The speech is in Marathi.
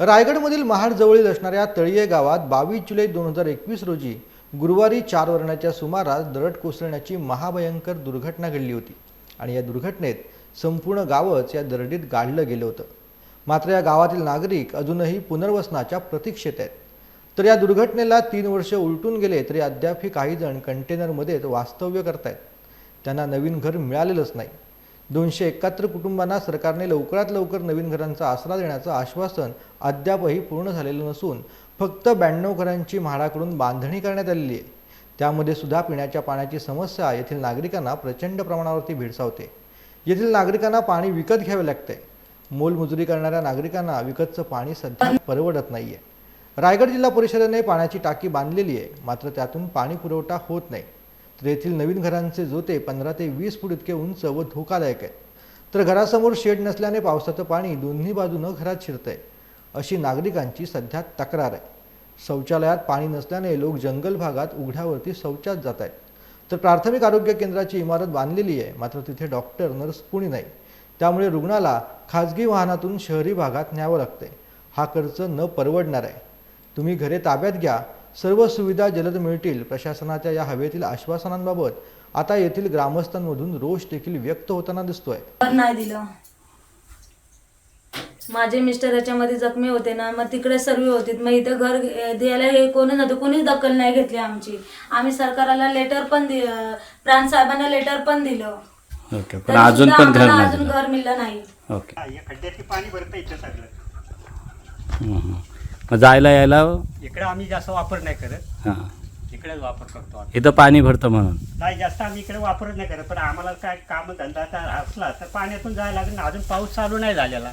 रायगडमधील महाडजवळील असणाऱ्या तळीये गावात बावीस जुलै दोन हजार एकवीस रोजी गुरुवारी चार वर्णाच्या सुमारास दरड कोसळण्याची महाभयंकर दुर्घटना घडली होती. आणि या दुर्घटनेत संपूर्ण गावच या दरडीत गाडलं गेलं होतं. मात्र या गावातील नागरिक अजूनही पुनर्वसनाच्या प्रतीक्षेत आहेत. तर या दुर्घटनेला तीन वर्ष उलटून गेले तरी अद्यापही काही जण कंटेनरमध्येच वास्तव्य करतायत. त्यांना नवीन घर मिळालेलंच नाही. दोनशे एकाहत्तर कुटुंबांना सरकारने लवकरात लवकर नवीन घरांचा आसरा देण्याचं आश्वासन अद्यापही पूर्ण झालेलं नसून फक्त ब्याण्णव घरांची म्हाडाकडून बांधणी करण्यात आलेली आहे. त्यामध्ये सुद्धा पिण्याच्या पाण्याची समस्या येथील नागरिकांना प्रचंड प्रमाणावरती भेडसावते येथील नागरिकांना पाणी विकत घ्यावे लागते. मोलमजुरी करणाऱ्या नागरिकांना विकतचं पाणी सध्या परवडत नाहीये. रायगड जिल्हा परिषदेने पाण्याची टाकी बांधलेली आहे. मात्र त्यातून पाणी पुरवठा होत नाही. तर नवीन घरांचे जोते पंधरा ते वीस फूट इतके उंच व धोकादायक आहेत. तर घरासमोर शेड नसल्याने पावसाचं पाणी दोन्ही बाजूनं घरात शिरतंय. अशी नागरिकांची सध्या तक्रार आहे. शौचालयात पाणी नसल्याने लोक जंगल भागात उघड्यावरती शौचात जात आहेत तर प्राथमिक आरोग्य केंद्राची इमारत बांधलेली आहे मात्र तिथे डॉक्टर नर्स कुणी नाही. त्यामुळे रुग्णाला खाजगी वाहनातून शहरी भागात न्यावं लागते हा खर्च न परवडणार आहे. तुम्ही घरे ताब्यात घ्या सर्व सुविधा जलद मिळतील. प्रशासनाच्या या हवेतील आश्वासनांबाबत आता येथील ग्रामस्थांमधून रोष देखील व्यक्त होताना दिसतोय. नाही दिलं. माझे मिस्टर याच्यामध्ये जखमी होते ना मग तिकडे सर्व होते. मग इथं घर द्यायला हे कोणी नव्हतं कोणीच दखल नाही घेतली आमची. आम्ही सरकारला लेटर पण दिलं प्राण साहेबांना लेटर पण दिलं. ओके पण तरी अजून सुद्धा पण घर आम्हाला नाही अजून दिलं. घर मिळलं नाही. ओके हा, या खड्ड्यातली पाणी भरतं इथं सगळं. मग जायला यायला इकडे आम्ही जास्त वापर नाही करत. इकडेच वापर करतो आम्ही. इथं पाणी भरतं म्हणून. नाही जास्त आम्ही इकडे वापर नाही करत पण आम्हाला काय काम धंदा असला तर पाण्यातून जायला लागेल अजून पाऊस चालू नाही झालेला.